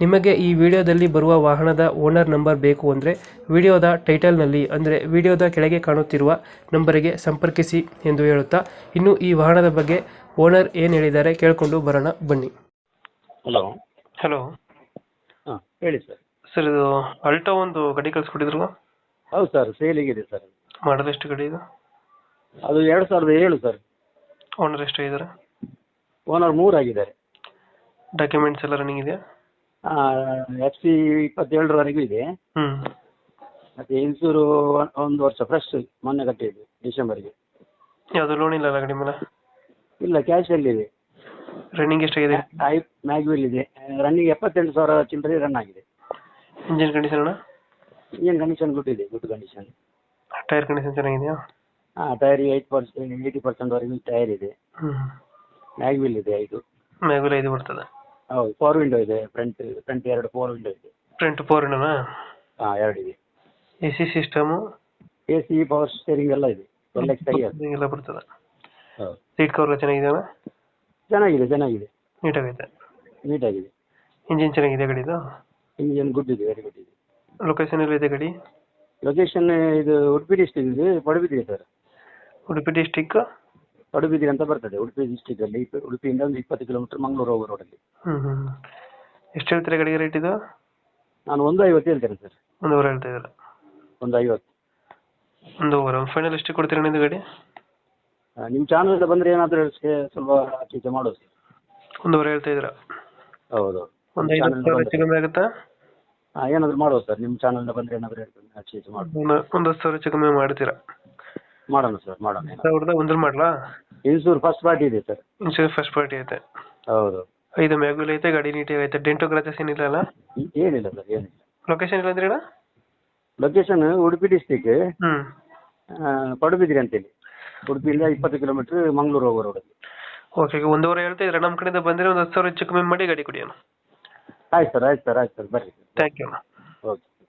ನಿಮಗೆ ಈ ವಿಡಿಯೋದಲ್ಲಿ ಬರುವ ವಾಹನದ ಓನರ್ ನಂಬರ್ ಬೇಕು ಅಂದರೆ ವಿಡಿಯೋದ ಟೈಟಲ್ನಲ್ಲಿ ಅಂದರೆ ವಿಡಿಯೋದ ಕೆಳಗೆ ಕಾಣುತ್ತಿರುವ ನಂಬರಿಗೆ ಸಂಪರ್ಕಿಸಿ ಎಂದು ಹೇಳುತ್ತಾ ಇನ್ನು ಈ ವಾಹನದ ಬಗ್ಗೆ ಓನರ್ ಏನು ಹೇಳಿದ್ದಾರೆ ಕೇಳಿಕೊಂಡು ಬರೋಣ ಬನ್ನಿ. ಹಲೋ. ಹಲೋ. ಹಾಂ ಹೇಳಿ ಸರ್. ಸರ್ ಇದು ಅಲ್ಟೋ ಒಂದು ಗಡಿ ಕಳಿಸ್ಕೊಟ್ಟಿದ್ರು ಹೌದು ಸರ್ ಸೇಲಿಗಿದೆ ಸರ್. ಮಾಡಲ್ ಎಷ್ಟು ಗಾಡಿ ಇದು? ಅದು ಎರಡು ಸಾವಿರದ ಏಳು ಸರ್. ಓನರ್ ಎಷ್ಟು ಇದ್ದಾರೆ? ಓನರ್ ಮೂರು ಆಗಿದ್ದಾರೆ. ಡಾಕ್ಯುಮೆಂಟ್ಸ್ ಎಲ್ಲ ರನ್ನಿಂಗ್ ಇದೆಯಾ? ಎಫ್ ಸಿ ಇಪ್ಪತ್ತೇಳರವರೆಗೂ ಇದೆ. ಹ್ಮ್. ಮತ್ತೆ ಇನ್ಸೂರು ಒಂದು ವರ್ಷ ಫ್ರೆಶ್ ಮೊನ್ನೆ ಕಟ್ಟಿದ್ದು ಡಿಸೆಂಬರ್ಗೆ. ಯಾವುದು ಲೋನ್ ಇಲ್ಲ ಅಲ್ಲ ಗಾಡಿ ಮೇಲೆ ಇಲ್ಲ ಕ್ಯಾಶಲ್ಲಿದೆ ರನ್ನಿಂಗ್ ಎಷ್ಟಾಗಿದೆ? ಐ ಮ್ಯಾಗ್ವಿಲ್ ಇದೆ. ರನ್ನಿಂಗ್ ಎಪ್ಪತ್ತೆಂಟು ಸಾವಿರ ಚಿಲ್ಲರೆ ರನ್ ಆಗಿದೆ. ಇಂಜಿನ್ ಕಂಡೀಷನ್ ಅಣ್ಣ? ಏನು ಕಂಡೀಷನ್ ಗುಡ್ ಇದೆ ಗುಡ್ ಕಂಡೀಷನ್ ಟೈರ್ ಕಂಡೀಷನ್ ಚೆನ್ನಾಗಿದೆಯಾ? ಹಾಂ ಟೈರ್ ಏಯ್ಟ್ ಪರ್ಸೆಂಟ್ ಏಯ್ಟಿ ಪರ್ಸೆಂಟ್ವರೆಗೂ ಟೈರ್ ಇದೆ. ಮ್ಯಾಗ್ವಿಲ್ ಇದೆ ಐದು. ಮ್ಯಾಗ್ವಿಲ್ ಇದು ಬರ್ತದೆ. ಹೌದು ಫೋರ್ ವಿಂಡೋ ಇದೆ ಫ್ರಂಟ್ ಫ್ರಂಟ್ ಎರಡು ಫೋರ್ ವಿಂಡೋ ಇದೆ. ಫ್ರಂಟ್ ಫೋರ್ ವಿಂಡೋನಾ ಹಾಂ ಎರಡು ಇದೆ. A C system A C power steering ಎಲ್ಲ ಇದೆ. ಎಲ್ಲ ಎಕ್ಸ್ ಎಲ್ಲ ಬರ್ತದೆ? ಹೌದು. ಸೀಟ್ ಕವರ್ ಚೆನ್ನಾಗಿದೆಯಾ? ಚೆನ್ನಾಗಿದೆ ಚೆನ್ನಾಗಿದೆ. ನೀಟಾಗೈತೆ. ನೀಟಾಗಿದೆ. ಇಂಜಿನ್ ಚೆನ್ನಾಗಿದೆ ಗಾಡಿದು? ಇಂಜಿನ್ ಗುಡ್ ಇದೆ ವೆರಿ ಗುಡ್ ಇದೆ. ಲೊಕೇಶನ್ ಎಲ್ಲ ಇದೆ ಗಡಿ? ಲೊಕೇಶನ್ ಇದು ಉಡುಪಿ ಡಿಸ್ಟಿಕ್ ಇದೆ ಪಡುಬಿದ್ರಿ ಸರ್. ಉಡುಪಿ ಡಿಸ್ಟಿಕ್ ಪಡುಬಿದ್ರಿ ಅಂತ ಬರ್ತದೆ. ಉಡುಪಿ ಡಿಸ್ಟಿಕ್ ಅಲ್ಲಿ ಉಡುಪಿಯಿಂದ ಒಂದು ಇಪ್ಪತ್ತು ಕಿಲೋಮೀಟರ್ ಮಂಗಳೂರು ಹೋಗೋ ರೋಡಲ್ಲಿ ಹ್ಞೂ ಹ್ಞೂ ಎಷ್ಟು ಹೇಳ್ತೀರಾ ಗಾಡಿಗೆ ರೇಟ್ ಇದು? ನಾನು ಒಂದು ಐವತ್ತು ಹೇಳ್ತೇನೆ ಸರ್. ಒಂದೂವರೆ ಹೇಳ್ತಾ ಇದ್ದೀರಾ? ಒಂದು ಐವತ್ತು. ಒಂದೂವರೆ. ಫೈನಲ್ ಎಷ್ಟು ಕೊಡ್ತೀರಾ ನಿಮ್ದು ಗಾಡಿ? ನಿಮ್ಮ ಚಾನಲ್ ಬಂದರೆ ಏನಾದರೂ ಸ್ವಲ್ಪ ಆಚೆ ಮಾಡೋದು ಸರ್. ಒಂದೂವರೆ ಹೇಳ್ತಾ ಇದ್ದೀರಾ? ಹೌದು. ಒಂದು ಐದು ಸಾವಿರ ಹೆಚ್ಚು ಕಮ್ಮಿ ಆಗುತ್ತಾ? ಹಾಂ ಏನಾದರೂ ಮಾಡೋದು ಸರ್. ನಿಮ್ಮ ಚಾನಲ್ ಬಂದರೆ ಬಂದ್ರೆ ಏನಾದ್ರೂ ಹೇಳ್ತೀನಿ ಮಾಡೋದು. ಒಂದು ಒಂದು ಹತ್ತು ಸಾವಿರ ಹೆಚ್ಚು ಕಮ್ಮಿ ಮಾಡ್ತೀರಾ? ಮಾಡೋಣ ಸರ್ ಮಾಡೋಣ. ಸಾವಿರದ ಒಂದ್ರ ಮಾಡಲಾ? ಇನ್ಸೂರ್ ಫಸ್ಟ್ ಪಾರ್ಟಿ ಇದೆ ಸರ್. ಇನ್ಶೂರೆನ್ಸ್ ಫಸ್ಟ್ ಪಾರ್ಟಿ ಐತೆ. ಹೌದು. ಐದು ಮ್ಯಾಗುಲ್ ಐತೆ ಗಾಡಿ ನೀಟಾಗಿ ಐತೆ. ಡೆಂಟು ಗ್ರಾಚಸ್ ಏನಿಲ್ಲ ಅಲ್ಲ ಏನಿಲ್ಲ ಸರ್ ಏನಿಲ್ಲ. ಲೊಕೇಶನ್ ಇಲ್ಲ ಅಂದ್ರೆ ಅಣ್ಣ? ಲೊಕೇಶನ್ ಉಡುಪಿ ಡಿಸ್ಟಿಕ್ ಹ್ಞೂ ಪಡುಬಿದ್ರಿ ಅಂತೇಳಿ. ಉಡುಪಿಯಿಂದ ಇಪ್ಪತ್ತು ಕಿಲೋಮೀಟರ್ ಮಂಗಳೂರು ಹೋಗೋ ರೋಡಲ್ಲಿ ಓಕೆ ಈಗ ಒಂದೂವರೆ ಹೇಳ್ತಾ ಇದ್ರೆ ನಮ್ಮ ಕಡೆಯಿಂದ ಬಂದರೆ ಒಂದು ಹತ್ತು ಸಾವಿರ ಹೆಚ್ಚು ಕಮ್ಮಿ ಮಾಡಿ ಗಾಡಿ ಕೊಡಿ ಅಣ್ಣ. ಆಯ್ತು ಸರ್ ಆಯ್ತು ಸರ್ ಆಯ್ತು ಸರ್. ಬರ್ರಿ. ಥ್ಯಾಂಕ್ ಯು ಅಣ್ಣ. ಓಕೆ